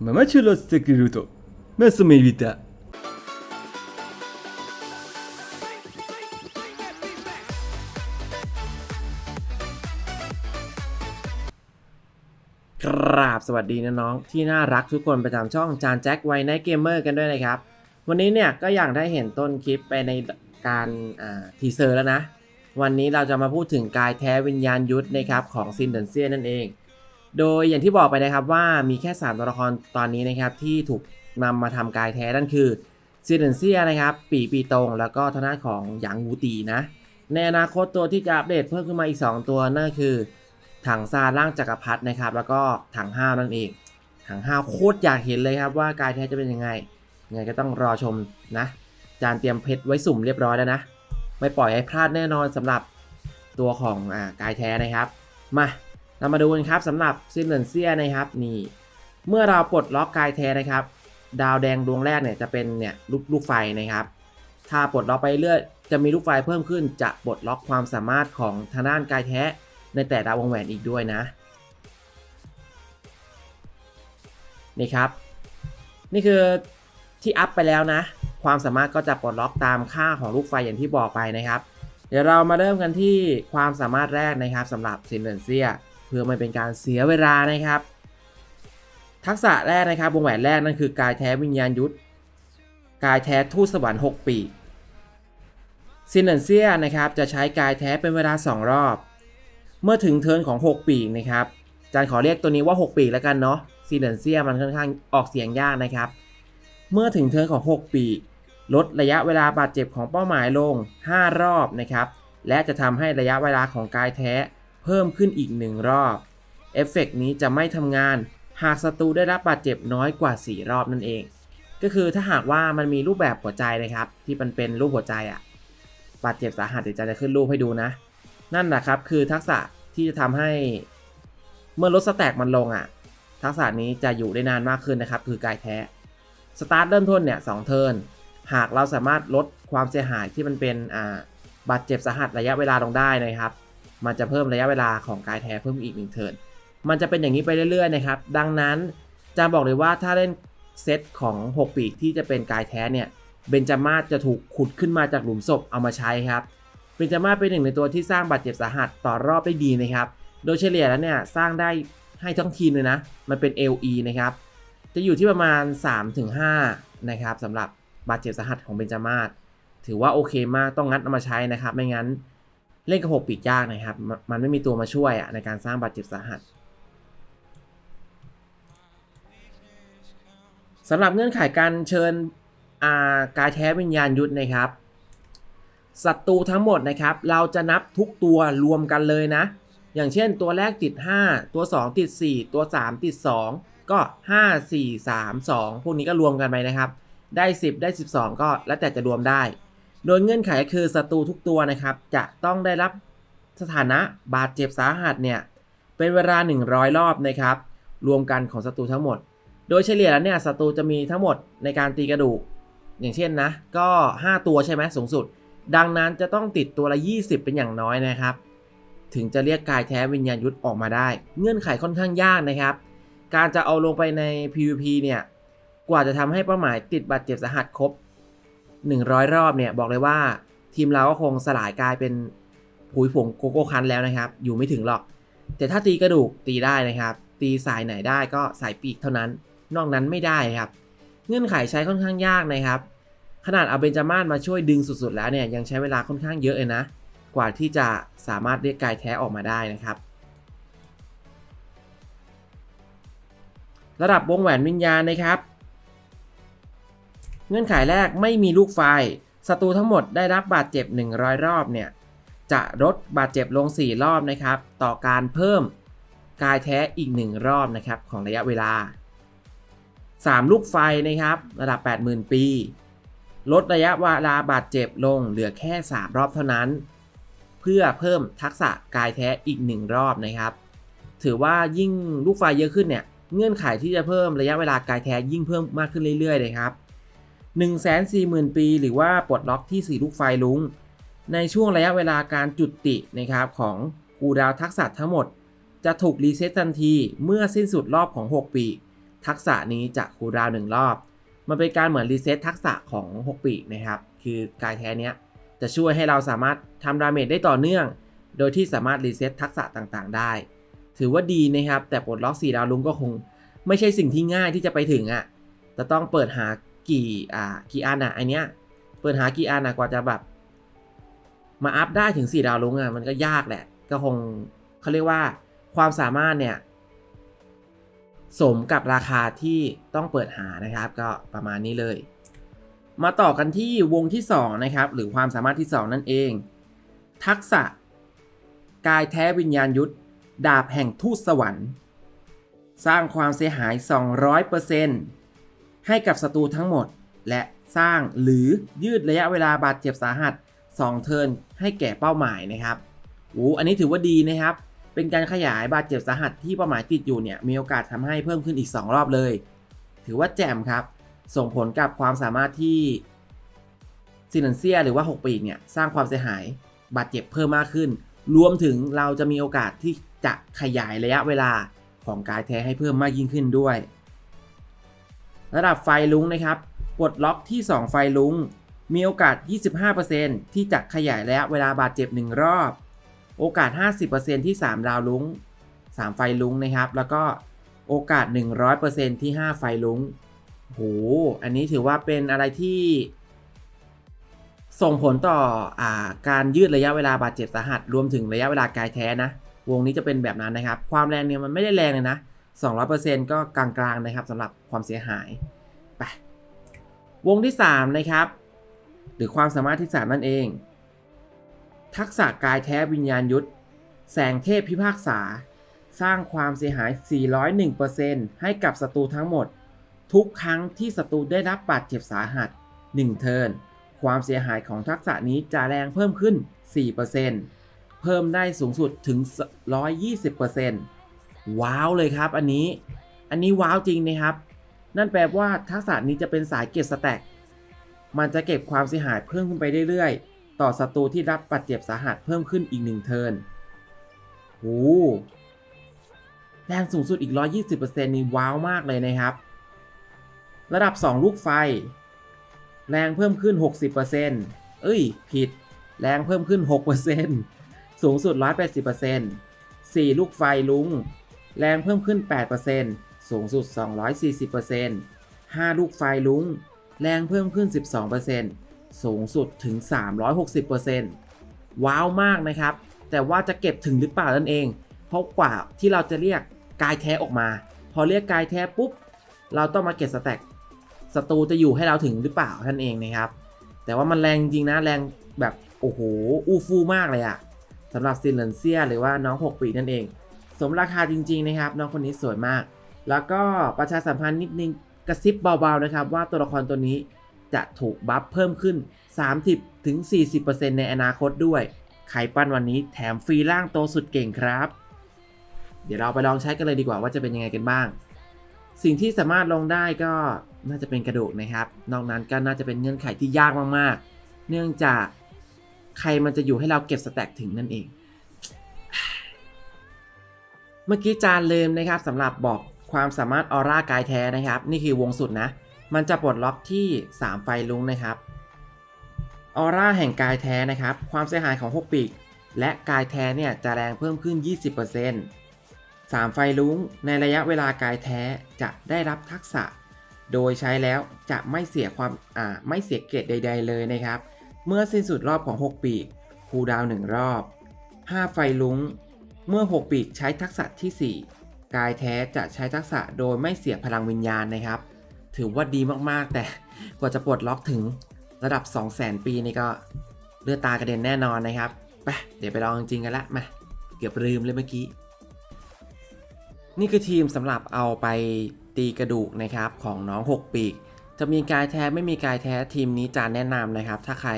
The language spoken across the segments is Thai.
ママチュロステクルトマスメリタ กราบสวัสดีนะน้องๆที่น่ารักทุกคนประจำช่องจานแจ็คไวไนเกมเมอร์กันด้วยนะครับ วันนี้เนี่ยก็อย่างได้เห็นต้นคลิปไปในการอ่าทีเซอร์แล้วนะ วันนี้เราจะมาพูดถึงกายแท้วิญญาณยุทธนะครับของซินเดนเซียนั่นเอง โดยอย่างที่บอกไปนะครับว่ามีแค่ 3 ตัวละครตอนนี้นะครับที่ถูกนำมาทำกายแท้นั่นคือซินเดนเซียนะครับปีปีตงแล้วก็ทางด้าของหยางวูตีนะ ในอนาคตตัวที่จะอัปเดตเพิ่มขึ้นมาอีก 2 ตัวนั่นคือ ถังซาร่างจักรพรรดินะครับแล้วก็ถังห้าวนั่นเอง ถังห้าวโคตรอยากเห็นเลยครับว่ากายแท้จะเป็นยังไงยังไงก็ต้องรอชมนะ จานเตรียมเพชรไว้สุ่มเรียบร้อยแล้วนะ ไม่ปล่อยให้พลาดแน่นอนสำหรับตัวของอ่ากายแท้นะครับ มาเรามาดูกันครับสำหรับซินเนเซียนะครับนี่เมื่อเราปลดล็อกกายแท้นะครับ ดาวแดงดวงแรกเนี่ยจะเป็นเนี่ยลูกลูกไฟนะครับ ถ้าปลดล็อกไปเรื่อยจะมีลูกไฟเพิ่มขึ้นจะปลดล็อกความสามารถของทางด้านกายแท้ในแต่ละวงแหวนอีกด้วยนะนี่ครับ นี่คือ ที่อัพไปแล้วนะ ความสามารถก็จะปลดล็อกตามค่าของลูกไฟอย่างที่บอกไปนะครับ เดี๋ยวเรามาเริ่มกันที่ความสามารถแรกนะครับสำหรับซินเดนเซีย เพื่อไม่เป็นการเสียเวลานะครับ ทักษะแรกนะครับวงแหวนแรกนั่นคือกายแท้วิญญาณยุทธกายแท้ทูตสวรรค์6ปีซินเดนเซียนะครับจะใช้กายแท้เป็นเวลา 2 รอบ เมื่อถึงเทิร์นของ 6 ปีนะครับอาจารย์ขอเรียกตัวนี้ว่า 6 ปีแล้วกันเนาะซีเดนเซียมันค่อนข้างออกเสียงยากนะครับ เมื่อถึงเทิร์นของ 6 ปี ลดระยะเวลาบาดเจ็บของเป้าหมายลง 5 รอบนะครับ และจะทำให้ระยะเวลาของกายแท้ เพิ่มขึ้นอีก 1 รอบ เอฟเฟกต์นี้จะไม่ทำงาน หากศัตรูได้รับบาดเจ็บน้อยกว่า 4 รอบนั่นเอง ก็คือถ้าหากว่ามันมีรูปแบบหัวใจนะครับ ที่มันเป็นรูปหัวใจอะบาดเจ็บสาหัสเดี๋ยวจารย์จะขึ้นรูปให้ดูนะ นั่นแหละครับคือทักษะที่จะทำให้เมื่อลดสแต็กมันลงอะ ทักษะนี้จะอยู่ได้นานมากขึ้นนะครับ คือกายแท้ สตาร์ทเริ่มต้นเนี่ยสองเทิร์นหากเราสามารถลดความเสียหายที่มันเป็นอ่าบาดเจ็บสาหัสระยะเวลาลงได้นะครับ มันจะเพิ่มระยะเวลาของกายแท้เพิ่มอีกหนึ่งเทิร์นมันจะเป็นอย่างนี้ไปเรื่อยๆนะครับ ดังนั้นจะบอกเลยว่าถ้าเล่นเซตของ 6 ปีกที่จะเป็นกายแท้เนี่ยเบนจามาจะถูกขุดขึ้นมาจากหลุมศพเอามาใช้ครับเบนจาม่าเป็นหนึ่งในตัวที่สร้างบาดเจ็บสาหัสต่อรอบได้ดีนะครับ โดยเฉลี่ยแล้วเนี่ยสร้างได้ให้ทั้งทีมเลยนะ มันเป็น LE นะครับ จะอยู่ที่ประมาณ 3-5 นะครับสำหรับบาดเจ็บสาหัสของเบนจาม่าถือว่าโอเคมากต้องงัดเอามาใช้นะครับ ไม่งั้นเล่นกระหกปีกยากนะครับ มันไม่มีตัวมาช่วยในการสร้างบาดเจ็บสาหัสสำหรับเงื่อนไขการเชิญากายแท้วิญญาณยุทธนะครับศัตรูทั้งหมดนะครับ เราจะนับทุกตัวรวมกันเลยนะ อย่างเช่นตัวแรกติด 5 ตัว 2 ติด 4 ตัว 3 ติด 2 ก็ 5 4 3 2 พวกนี้ก็รวมกันไปนะครับ ได้ 10 ได้ 12 ก็แล้วแต่จะรวมได้ โดยเงื่อนไขคือศัตรูทุกตัวนะครับ จะต้องได้รับสถานะบาดเจ็บสาหัสเนี่ยเป็นเวลา 100 รอบนะครับ รวมกันของศัตรูทั้งหมด โดยเฉลี่ยแล้วเนี่ยศัตรูจะมีทั้งหมดในการตีกระดูก อย่างเช่นนะ ก็ 5 ตัวใช่ไหมสูงสุด ดังนั้นจะต้องติดตัวละ 20 เป็นอย่างน้อยนะครับ ถึงจะเรียกกายแท้วิญญาณยุทธออกมาได้ เงื่อนไขค่อนข้างยากนะครับ การจะเอาลงไปใน PVP เนี่ย กว่าจะทำให้เป้าหมายติดบาดเจ็บสาหัสครบ 100 รอบเนี่ย บอกเลยว่าทีมเราก็คงสลายกลายเป็นผุยผงโกโก้คันแล้วนะครับ อยู่ไม่ถึงหรอก แต่ถ้าตีกระดูกตีได้นะครับ ตีสายไหนได้ก็สายปีกเท่านั้น นอกนั้นไม่ได้ครับ เงื่อนไขใช้ค่อนข้างยากนะครับ ขนาดเอาเบนจามาศมาช่วยดึงสุดๆ แล้วเนี่ยยังใช้เวลาค่อนข้างเยอะเลยนะ กว่าที่จะสามารถเรียกกายแท้ออกมาได้นะครับ ระดับวงแหวนวิญญาณนะครับ เงื่อนไขแรกไม่มีลูกไฟศัตรูทั้งหมดได้รับบาดเจ็บ 100 รอบเนี่ยจะลดบาดเจ็บลง 4 รอบนะครับ ต่อการเพิ่มกายแท้อีก 1 รอบนะครับของระยะเวลา 3 ลูกไฟนะครับ ระดับ 80,000 ปี ลดระยะเวลาบาดเจ็บลงเหลือแค่ 3 รอบเท่านั้น เพื่อเพิ่มทักษะกายแท้อีก 1 รอบนะครับ ถือว่ายิ่งลูกไฟเยอะขึ้นเนี่ย เงื่อนไขที่จะเพิ่มระยะเวลากายแท้ยิ่งเพิ่มมากขึ้นเรื่อยๆเลยครับ140,000 ปี หรือว่าปลดล็อกที่ 4 ลูกไฟลุง ในช่วงระยะเวลาการจุดตินะครับของคูดาวทักษะทั้งหมด จะถูกรีเซ็ตทันทีเมื่อสิ้นสุดรอบของ 6 ปี ทักษะนี้จะคูดาวหนึ่งรอบ มันเป็นการเหมือนรีเซ็ตทักษะของ 6 ปีนะครับ คือกายแท้เนี้ยจะช่วยให้เราสามารถทำดาเมจได้ต่อเนื่อง โดยที่สามารถรีเซ็ตทักษะต่างๆ ได้ ถือว่าดีนะครับ แต่ปลดล็อก4ดาวลุงก็คง ไม่ใช่สิ่งที่ง่ายที่จะไปถึงอะ่ะจะต้องเปิดหากี่อ่ากี่อันอะไอเนี้ยเปิดหากี่อันอะกว่าจะแบบ มาอัพได้ถึง 4 ดาวลุงอะมันก็ยากแหละ ก็คงเขาเรียกว่าความสามารถเนี่ย สมกับราคาที่ต้องเปิดหานะครับ ก็ประมาณนี้เลย มาต่อกันที่วงที่ 2 นะครับ หรือความสามารถที่ 2 นั่นเอง ทักษะกายแท้วิญญาณยุทธ ดาบแห่งทูตสวรรค์ สร้างความเสียหาย 200%ให้กับศัตรูทั้งหมด และสร้างหรือยืดระยะเวลาบาดเจ็บสาหัส 2 เทิร์นให้แก่เป้าหมายนะครับโอ้อันนี้ถือว่าดีนะครับ เป็นการขยายบาดเจ็บสาหัสที่เป้าหมายติดอยู่เนี่ยมีโอกาสทำให้เพิ่มขึ้นอีก 2 รอบเลย ถือว่าแจ่มครับ ส่งผลกับความสามารถที่ซินเซียหรือว่า 6 ปีเนี่ยสร้างความเสียหายบาดเจ็บเพิ่มมากขึ้น รวมถึงเราจะมีโอกาสที่ จะขยายระยะเวลาของกายแท้ให้เพิ่มมากยิ่งขึ้นด้วย ระดับไฟลุงนะครับปลดล็อกที่ 2 ไฟลุงมีโอกาส 25%ที่จะขยายระยะเวลาบาดเจ็บ 1 รอบ โอกาส 50%ที่ 3 ดาวลุง3 ไฟลุงนะครับ แล้วก็โอกาส 100%ที่ 5 ไฟลุงโห อันนี้ถือว่าเป็นอะไรที่ ส่งผลต่ออาการยืดระยะเวลาบาดเจ็บสาหัส รวมถึงระยะเวลากายแท้นะ วงนี้จะเป็นแบบนั้นนะครับ ความแรงเนี่ยมันไม่ได้แรงเลยนะ 200%ก็กลางๆนะครับสำหรับความเสียหายไปวงที่ 3 นะครับ หรือความสามารถที่ 3 นั่นเอง ทักษะกายแท้วิญญาณยุทธแสงเทพพิพากษา สร้างความเสียหาย 401%ให้กับศัตรูทั้งหมด ทุกครั้งที่ศัตรูได้รับบาดเจ็บสาหัส 1 เทิร์นความเสียหายของทักษะนี้จะแรงเพิ่มขึ้น 4% เพิ่มได้สูงสุดถึง 120%ว้าวเลยครับอันนี้ อันนี้ว้าวจริงนะครับ นั่นแปลว่าทักษะนี้จะเป็นสายเก็บสแต็กมันจะเก็บความเสียหายเพิ่มขึ้นไปเรื่อยๆ ต่อศัตรูที่รับบาดเจ็บสาหัสเพิ่มขึ้นอีกหนึ่งเทิร์นโอ้แรงสูงสุดอีก 120%นี่ว้าวมากเลยนะครับ ระดับ 2 ลูกไฟ แรงเพิ่มขึ้น 60%เอ้ย ผิด แรงเพิ่มขึ้น 6% สูงสุด 180% 4 ลูกไฟลุง แรงเพิ่มขึ้น 8%สูงสุด 240% 5 ลูกไฟลุง แรงเพิ่มขึ้น 12%สูงสุดถึง 360%ว้าวมากนะครับ แต่ว่าจะเก็บถึงหรือเปล่านั่นเอง เพราะกว่าที่เราจะเรียกกายแท้ออกมา พอเรียกกายแท้ปุ๊บ เราต้องมาเก็บสแต็กศัตรูจะอยู่ให้เราถึงหรือเปล่าท่านเองนะครับ แต่ว่ามันแรงจริงนะแรงแบบโอ้โห อู้ฟู่มากเลยอะ สำหรับซินเลนเซียหรือว่าน้อง 6 ปีนั่นเอง สมราคาจริง ๆ นะครับ น้องคนนี้สวยมาก แล้วก็ประชาสัมพันธ์นิดนึงกระซิบเบา ๆ นะครับ ว่าตัวละครตัวนี้จะถูกบัฟเพิ่มขึ้น 30-40%ในอนาคตด้วยไข่ปั้นวันนี้แถมฟรีร่างโตสุดเก่งครับ เดี๋ยวเราไปลองใช้กันเลยดีกว่าว่าจะเป็นยังไงกันบ้าง สิ่งที่สามารถลงได้ก็น่าจะเป็นกระดูกนะครับ นอกนั้นก็น่าจะเป็นเงื่อนไขที่ยากมากๆ เนื่องจาก ใครมันจะอยู่ให้เราเก็บสแต็กถึงนั่นเอง เมื่อกี้จานลืมนะครับสำหรับบอกความสามารถออร่ากายแท้นะครับ นี่คือวงสุดนะ มันจะปลดล็อกที่ 3 ไฟลุงนะครับออร่าแห่งกายแท้นะครับ ความเสียหายของ6ปีก และกายแท้เนี่ยจะแรงเพิ่มขึ้น 20% 3 ไฟลุงในระยะเวลากายแท้จะได้รับทักษะ โดยใช้แล้วจะไม่เสียความอ่าไม่เสียเกรดใด ๆ เลยนะครับ เมื่อสิ้นสุดรอบของ 6 ปีกคูดาวน์1รอบ 5 ไฟลุงเมื่อ 6 ปีกใช้ทักษะทีสี่ 4 กายแท้จะใช้ทักษะโดยไม่เสียพลังวิญญาณนะครับ ถือว่าดีมากๆ แต่กว่าจะปลดล็อกถึงระดับ 200,000 ปีนี่ก็เลือดตากระเด็นแน่นอนนะครับไปเดี๋ยวไปลองจริงกันละมาเกือบลืมเลยเมื่อกี้ นี่คือทีมสำหรับเอาไปตีกระดูกนะครับของน้อง 6 ปีก จะมีกายแท้ไม่มีกายแท้ทีมนี้จานแนะนำนะครับ ถ้าใคร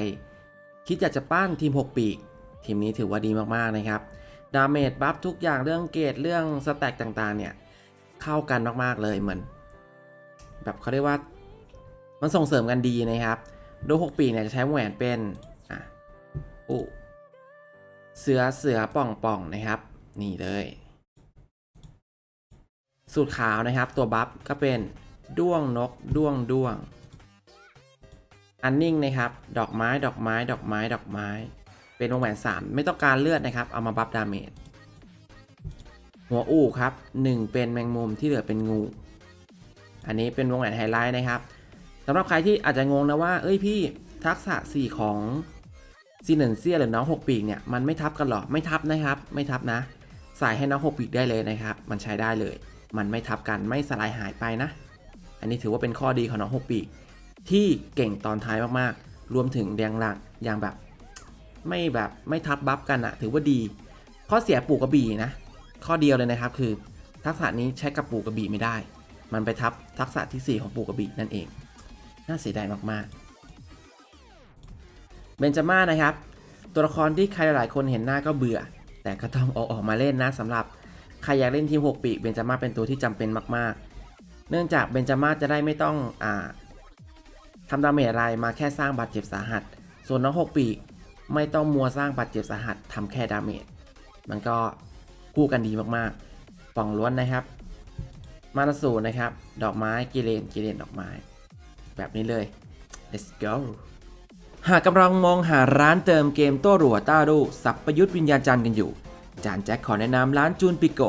คิดอยากจะปั้นทีม 6 ปีก ทีมนี้ถือว่าดีมากๆนะครับดาเมจบัฟทุกอย่างเรื่องเกรดเรื่องสแต็กต่างๆ เนี่ยเข้ากันมากๆเลยเหมือน แบบเขาเรียกว่ามันส่งเสริมกันดีนะครับ โดย 6 ปีเนี่ยจะใช้แหวนเป็นอะอุเสือเสือป่องป่องนะครับ นี่เลย สูตรขาวนะครับ ตัวบัฟก็เป็น ด้วงนกด้วงด้วงอันนิ่งนะครับ ดอกไม้ดอกไม้ดอกไม้ดอกไม้ เป็นวงแหวน3ไม่ต้องการเลือดนะครับ เอามาบัฟดาเมจหัวอู่ครับ 1 เป็นแมงมุมที่เหลือเป็นงู อันนี้เป็นวงแหวนไฮไลท์นะครับสำหรับใครที่อาจจะงงนะว่า เอ้ยพี่ทักษะ 4 ของซีเนนเซียหรือน้อง 6 ปีกเนี่ย มันไม่ทับกันหรอ ไม่ทับนะครับ ไม่ทับนะ ใส่ให้น้อง 6 ปีกได้เลยนะครับ มันใช้ได้เลย มันไม่ทับกันไม่สลายหายไปนะ อันนี้ถือว่าเป็นข้อดีของน้อง6ปี ที่เก่งตอนท้ายมากๆ รวมถึงแดงหลักอย่างแบบ ไม่แบบไม่ทับบัฟกันอะถือว่าดี ข้อเสียปูกกระบี่นะ ข้อเดียวเลยนะครับคือ ทักษะนี้ใช้กับปูกระบี่ไม่ได้ มันไปทับทักษะที่ 4 ของปูกระบี่นั่นเอง น่าเสียดายมากๆ เบนจาม่านะครับ ตัวละครที่ใครหลายคนเห็นหน้าก็เบื่อ แต่ก็ต้องเอาออกมาเล่นนะสำหรับใครอยากเล่นทีม 6 ปีเบนจาม่าเป็นตัวที่จำเป็นมากๆ เนื่องจากเบนจาม่าจะได้ไม่ต้องอ่าทำดาเมจอะไรมาแค่สร้างบาดเจ็บสาหัส ส่วนน้อง6ปีกไม่ต้องมัวสร้างบาดเจ็บสาหัสทำแค่ดาเมจ มันก็คู่กันดีมากๆ ป่องล้วนนะครับ มานาสูนะครับ ดอกไม้กิเลนกิเลนดอกไม้ แบบนี้เลย let's go หากกำลังมองหาร้านเติมเกมโต้รัวต้ารูสับประยุทธ์วิญญาจันทร์กันอยู่ จานแจ็คขอแนะนำร้านจูนปิโก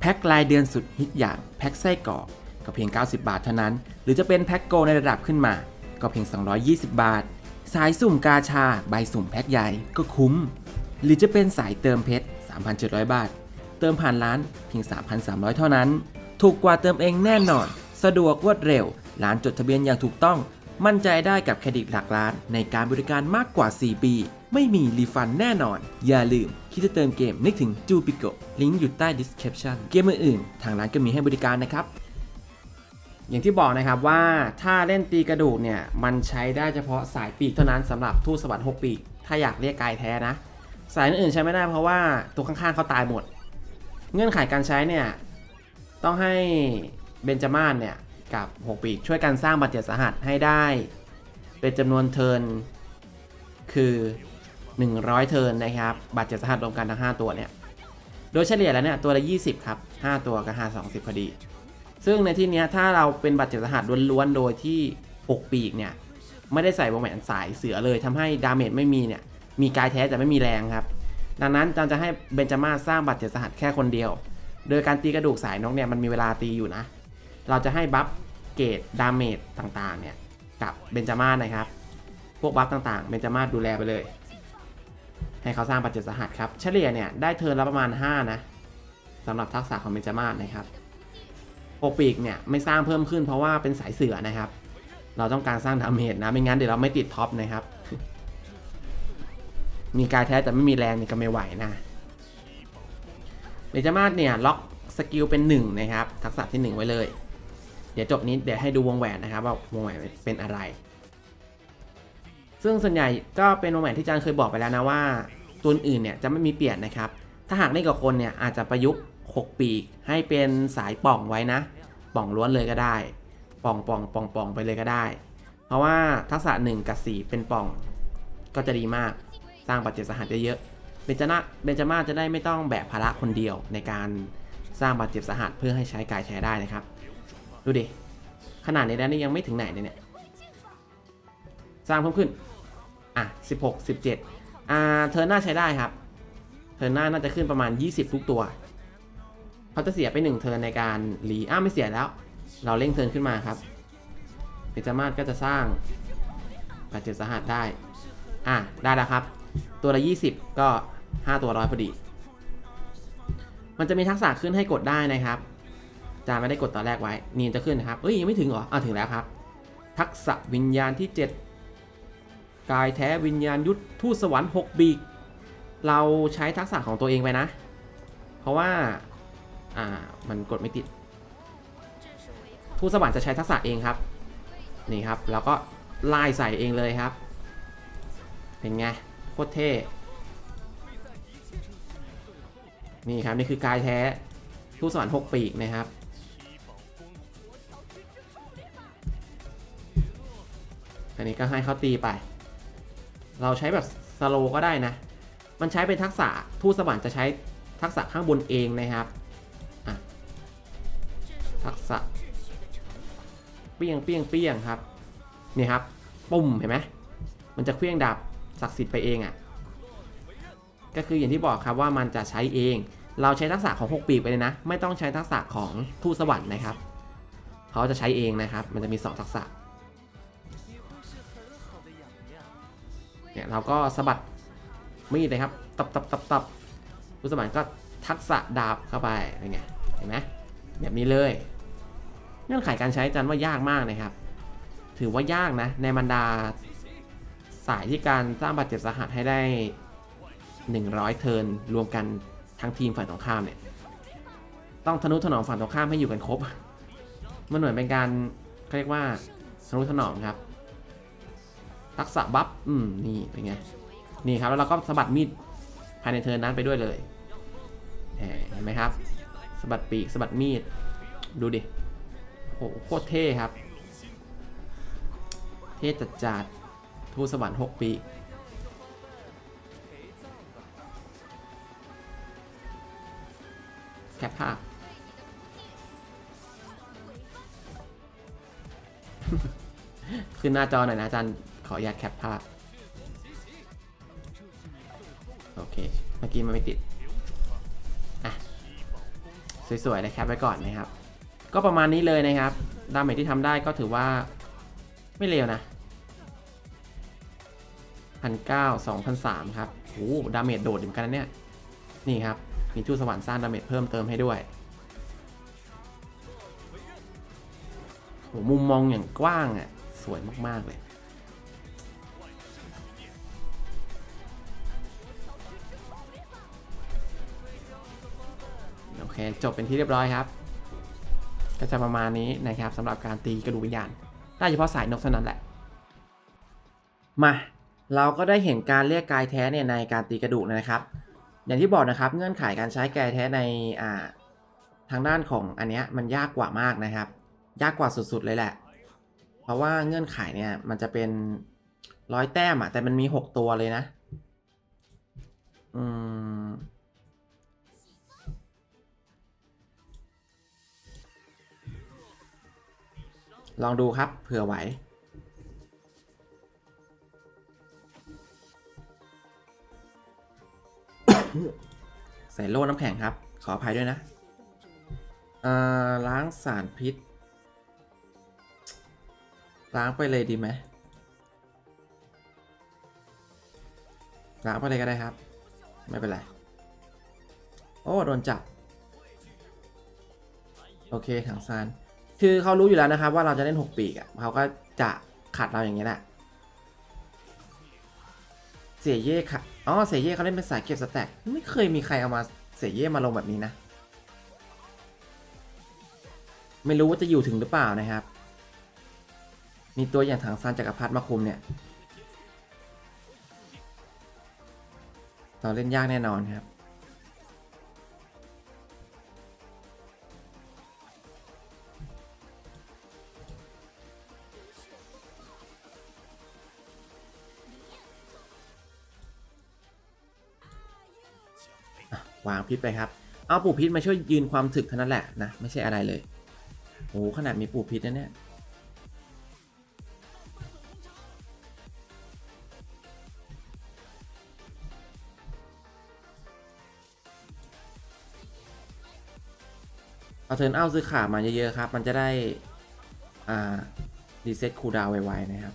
แพ็ครายเดือนสุดฮิตอย่าง แพ็คไส้กรอก ก็เพียง 90 บาทเท่านั้น หรือจะเป็นแพ็คโกในระดับขึ้นมา ก็เพียง 220 บาท สายสุ่มกาชา ใบสุ่มแพ็คใหญ่ก็คุ้ม หรือจะเป็นสายเติมเพชร 3,700 บาท เติมผ่านร้านเพียง 3,300 เท่านั้น ถูกกว่าเติมเองแน่นอน สะดวกรวดเร็ว ร้านจดทะเบียนอย่างถูกต้อง มั่นใจได้กับเครดิตหลักล้าน ในการบริการมากกว่า 4 ปี ไม่มีรีฟันแน่นอน อย่าลืมคิดจะเติมเกมนึกถึงจูปิโกลิงก์อยู่ใต้ description เกมอื่นๆทางร้านก็มีให้บริการนะครับ อย่างที่บอกนะครับว่าถ้าเล่นตีกระดูกเนี่ยมันใช้ได้เฉพาะสายปีกเท่านั้นสำหรับทูตสวรรค์6ปีก ถ้าอยากเรียกกายแท้นะ สายอื่นใช้ไม่ได้เพราะว่าตัวข้างๆเขาตายหมด เงื่อนไขการใช้เนี่ยต้องให้เบนจาม่านเนี่ยกับ 6 ปีกช่วยกันสร้างบาดเจ็บสาหัสให้ได้ เป็นจำนวนเทินคือ 100 เทินนะครับบาดเจ็บสาหัสรวมกันทั้ง 5 ตัวเนี่ยโดยเฉลี่ยแล้วเนี่ยตัวละ 20 ครับ 5 ตัวกับ5 20พอดี ซึ่งในที่นี้ถ้าเราเป็นบาดเจ็บสาหัสล้วนๆโดยที่6ปีกเนี่ยไม่ได้ใส่วงแหวนสายเสือเลยทำให้ดาเมจไม่มีเนี่ยมีกายแท้แต่ไม่มีแรงครับ ดังนั้นจันจะให้เบนจาม่าสร้างบาดเจ็บสาหัสแค่คนเดียว โดยการตีกระดูกสายนกเนี่ยมันมีเวลาตีอยู่นะ เราจะให้บัฟเกรดดาเมจต่างๆเนี่ยกับเบนจาม่านะครับ พวกบัฟต่างๆเบนจาม่าดูแลไปเลย ให้เขาสร้างบาดเจ็บสาหัสครับเฉลี่ยเนี่ยได้เทิร์นละประมาณ 5 นะสำหรับทักษะของเบนจาม่านะครับ โอปีกเนี่ยไม่สร้างเพิ่มขึ้นเพราะว่าเป็นสายเสือนะครับ เราต้องการสร้างดาเมจนะไม่งั้นเดี๋ยวเราไม่ติดท็อปนะครับ มีกายแท้แต่ไม่มีแรงนี่ก็ไม่ไหวนะเบจามาสเนี่ยล็อกสกิลเป็น1นะครับทักษะที่ 1 ไว้เลย เดี๋ยวจบนี้เดี๋ยวให้ดูวงแหวนนะครับว่าวงแหวนเป็นอะไร ซึ่งส่วนใหญ่ก็เป็นวงแหวนที่อาจารย์เคยบอกไปแล้วนะว่าตัวอื่นเนี่ยจะไม่มีเปลี่ยนนะครับ ถ้าหากเล่นกับคนเนี่ยอาจจะประยุกต์ 6 ปีก ให้เป็นสายป่องไว้นะ ป่องล้วนเลยก็ได้ ป่องป่องป่องป่องไปเลยก็ได้ เพราะว่าทักษะ 1 กับ 4 เป็นป่อง ก็จะดีมาก สร้างบาดเจ็บสาหัสได้เยอะเบนจามาเบนจามาจะได้ไม่ต้องแบกภาระคนเดียวในการสร้างบาดเจ็บสาหัสเพื่อให้ใช้กายแชร์ได้นะครับ ดูดิ ขนาดนี้แล้วนี่ยังไม่ถึงไหนเลยเนี่ย สร้างเพิ่มขึ้น อะ 16 17 อ่า เทอร์หน้าใช้ได้ครับ เทอร์หน้าน่าจะขึ้นประมาณ 20 ทุกตัว เขาจะเสียไป1เทิร์นในการรีอ้าไม่เสียแล้ว เราเร่งเทิร์นขึ้นมาครับเบนจามาก็จะสร้างบาดเจ็บสาหัสได้ อะ ได้แล้วครับ ตัวละ 20 ก็ 5 ตัวร้อยพอดี มันจะมีทักษะขึ้นให้กดได้นะครับจาไม่ได้กดตอนแรกไว้ นี่จะขึ้นนะครับ เอ้ยยังไม่ถึงเหรออะถึงแล้วครับ ทักษะวิญญาณที่ 7 กายแท้วิญญาณยุทธทูตสวรรค์ 6 บีก เราใช้ทักษะของตัวเองไปนะ เพราะว่า อ่า มันกดไม่ติด ทูตสวรรค์จะใช้ทักษะเองครับ นี่ครับ แล้วก็ไล่ใส่เองเลยครับ เป็นไง โคตรเท่ นี่ครับ นี่คือกายแท้ ทูตสวรรค์6ปีกนะครับ อันนี้ก็ให้เขาตีไป เราใช้แบบสโลก็ได้นะ มันใช้เป็นทักษะ ทูตสวรรค์จะใช้ทักษะข้างบนเองนะครับ ทักษะเปี้ยงเปี้ยงเปี้ยงครับนี่ครับปุ่มเห็นไหมมันจะเคลื่องดาบศักดิ์สิทธิ์ไปเองอะ่ะก็คืออย่างที่บอกครับว่ามันจะใช้เอง เราใช้ทักษะของ 6 ปีไปเลยนะ ไม่ต้องใช้ทักษะของทูตสวรรค์นะครับเขาจะใช้เองนะครับ มันจะมี 2 ทักษะเนี่ยเราก็สะบัดมีดเลยครับ ตับตับตับตับทูตสวรรค์ก็ทักษะดาบเข้าไปเป็นไงเห็นไหม แบบนี้เลย เงื่อนไขการใช้จันว่ายากมากนะครับ ถือว่ายากนะ ในบรรดาสายที่การสร้างบาดเจ็บสาหัสให้ได้ 100 เทิร์นรวมกันทั้งทีมฝ่ายตรงข้ามเนี่ย ต้องทนุถนอมฝั่งตรงข้ามให้อยู่กันครบ มันเหมือนเป็นการเขาเรียกว่าทนุถนอมครับ ทักษะบัฟ อืม นี่เป็นไง นี่ครับ แล้วเราก็สะบัดมีดภายในเทิร์นนั้นไปด้วยเลย เห็นไหมครับ สะบัดปีกสะบัดมีด ดูดิโหโคตรเท่ครับ เท่จัดจัดทูสวรรค์6 ปีแคปภาพขึ้นหน้าจอหน่อยนะอาจารย์ขออนุญาตแคปภาพ โอเค เมื่อกี้มันไม่ติด สวยๆเลยแคปไว้ก่อนนะครับ ก็ประมาณนี้เลยนะครับ ดาเมจที่ทำได้ก็ถือว่าไม่เลวนะพันเก้าสองพันสามครับโอ้ดาเมจโดดเหมือนกันนะเนี่ย นี่ครับ มีทูสวรรค์สร้างดาเมจเพิ่มเติมให้ด้วยโหมุมมองอย่างกว้างอะ สวยมาก ๆ เลย จบเป็นที่เรียบร้อยครับ ก็จะประมาณนี้นะครับสำหรับการตีกระดูกวิญญาณได้เฉพาะสายนกเท่านั้นแหละ มาเราก็ได้เห็นการเรียกกายแท้เนี่ยในการตีกระดูกนะครับ อย่างที่บอกนะครับเงื่อนไขการใช้กายแท้ในอ่าทางด้านของอันเนี้ยมันยากกว่ามากนะครับ ยากกว่าสุดๆเลยแหละ เพราะว่าเงื่อนไขเนี่ยมันจะเป็นร้อยแต้มอะแต่มันมี 6 ตัวเลยนะ อืม ลองดูครับเผื่อไหว ใส่โล่น้ำแข็งครับ ขออภัยด้วยนะล้างสารพิษ ล้างไปเลยดีไหมล้างไปเลยก็ได้ครับ ไม่เป็นไร โอ้ โดนจับ โอเคถังซาน คือเขารู้อยู่แล้วนะครับ ว่าเราจะเล่น6ปีกอะเขาก็จะขัดเราอย่างนี้แหละเสียเย่ค่ะอ๋อเสียเย่เขาเล่นเป็นสายเก็บสแต็กไม่เคยมีใครเอามาเสียเย่มาลงแบบนี้นะ ไม่รู้ว่าจะอยู่ถึงหรือเปล่านะครับ มีตัวอย่างถังซานจักรพรรดิมาคุมเนี่ย เราเล่นยากแน่นอนครับางพิษไปครับ เอาปู่พิษมาช่วยยืนความถึกเท่านั้นแหละนะ ไม่ใช่อะไรเลยโอ้ขนาดมีปู่พิษนะเนี่ยเอาเทิร์นเอาซื้อขามาเยอะๆครับ มันจะได้ อ่า รีเซ็ตคูลดาวไวๆนะครับ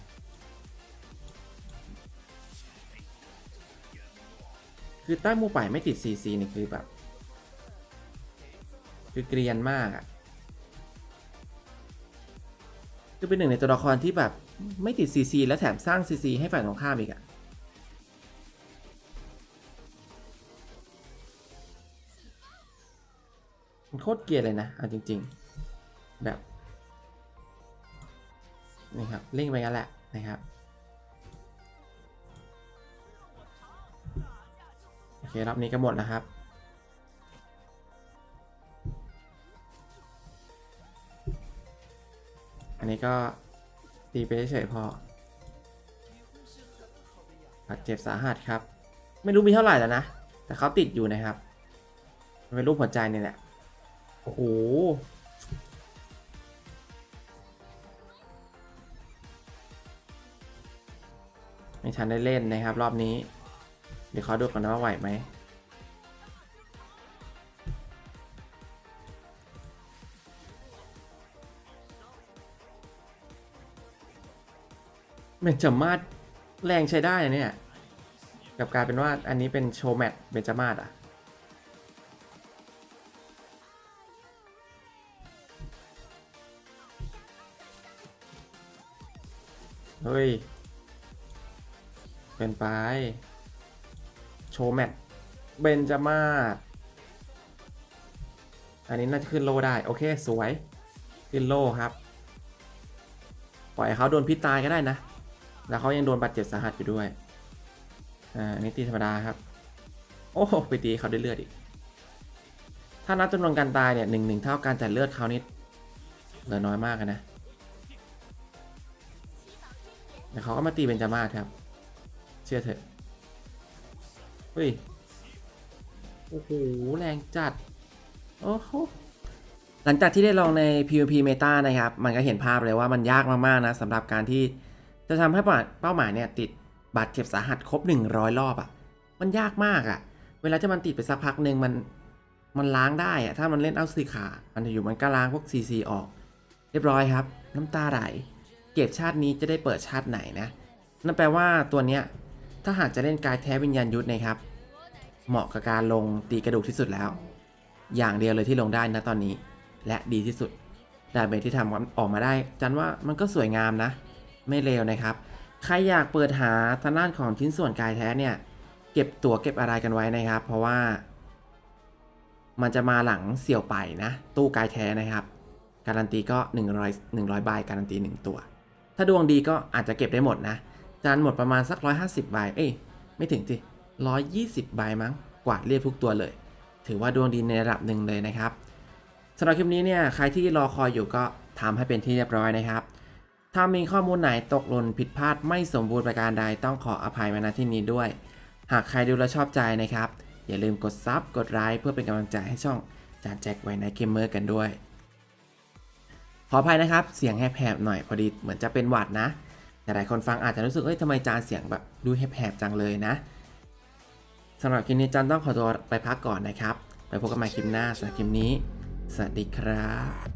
คือใต้หมูป่ายไม่ติด CC นี่คือแบบ คือเกรียนมากอะคือเป็นหนึ่งในตัวละครที่แบบไม่ติด CC และแถมสร้าง CC ให้ฝ่ายตรงข้ามอีกอะมันโคตรเกรียนเลยนะเอาจริง ๆ แบบ นี่ครับเล่งไปงั้นแหละนะครับ รอบนี้ก็หมดนะครับ อันนี้ก็ตีไปเฉยพอบาดเจ็บสาหัสครับ ไม่รู้มีเท่าไหร่แล้วนะ แต่เขาติดอยู่นะครับเป็นรูปหัวใจนี่แหละ โอ้โหไม่ทันได้เล่นนะครับ รอบนี้ ดี๋ยวขอดูก่อนนะว่าไหวไหมเบนจามาศแรงใช้ได้นเนี่ยกับกลายเป็นว่าอันนี้เป็นโชว์แมตช์เบนจามาศอะเฮ้ยเป็นไป โชว์แมตเบนจามาอันนี้น่าจะขึ้นโลได้ โอเค สวย ขึ้นโลครับ ปล่อยเขาโดนพิษตายก็ได้นะ แล้วเขายังโดนบาดเจ็บสาหัสอยู่ด้วย อ่าอันนี้ตีธรรมดาครับ โอ้โหไปตีเขาได้เลือดอีก ถ้านับจำนวนการตายเนี่ยหนึ่งหนึ่งเท่ากันแต่เลือดเขานี่เหลือน้อยมากนะแต่เขาก็มาตีเป็นจามาครับ เชื่อเถอะ เฮ้ย โอ้โห แรงจัด โอ้โห หลังจากที่ได้ลองใน PVP Meta นะครับ มันก็เห็นภาพเลยว่ามันยากมาก ๆ นะสำหรับการที่จะทำให้เป้าหมายเนี่ย ติดบาดเจ็บสาหัสครบ 100 รอบอะ่ะ มันยากมากอะ่ะ เวลาที่มันติดไปสักพักหนึ่งมัน มันล้างได้อะ่ะ ถ้ามันเล่นเอาซีขา มันจะอยู่มันก็ล้างพวก CC ออก เรียบร้อยครับ น้ำตาไหล เก็บชาตินี้จะได้เปิดชาติไหนนะ นั่นแปลว่าตัวเนี้ย ถ้าหากจะเล่นกายแท้วิญญาณยุทธนะครับ เหมาะกับการลงตีกระดูกที่สุดแล้ว อย่างเดียวเลยที่ลงได้นะตอนนี้ และดีที่สุดดาเมจที่ทำออกมาได้ จันว่ามันก็สวยงามนะ ไม่เลวนะครับ ใครอยากเปิดหาทางด้านของชิ้นส่วนกายแท้เนี่ย เก็บตัวเก็บอะไรกันไว้นะครับ เพราะว่า มันจะมาหลังเสี่ยวไปนะ ตู้กายแท้นะครับ การันตีก็ 100 100ใบการันตี 1 ตัว ถ้าดวงดีก็อาจจะเก็บได้หมดนะ จานหมดประมาณสัก 150ใบเอ้ยไม่ถึงสิ120ใบมั้งกวาดเรียบทุกตัวเลย ถือว่าดวงดีในระดับหนึ่งเลยนะครับสำหรับคลิปนี้เนี่ยใครที่รอคอยอยู่ก็ทำให้เป็นที่เรียบร้อยนะครับ ถ้ามีข้อมูลไหนตกหล่นผิดพลาดไม่สมบูรณ์ประการใดต้องขออภัยมาณที่นี้ด้วย หากใครดูแลชอบใจนะครับ อย่าลืมกดซับกดไลค์เพื่อเป็นกำลังใจให้ช่องจานแจ็คไว้ในเกมเมอร์กันด้วย ขออภัยนะครับ เสียงแหบๆหน่อยพอดีเหมือนจะเป็นหวัดนะ หลายคนฟังอาจจะรู้สึกเอ้ยทำไมจานเสียงแบบดูแหบๆจังเลยนะสำหรับคลิปนี้จันต้องขอตัวไปพักก่อนนะครับ ไปพบกันใหม่คลิปหน้าสำหรับคลิปนี้ สวัสดีครับ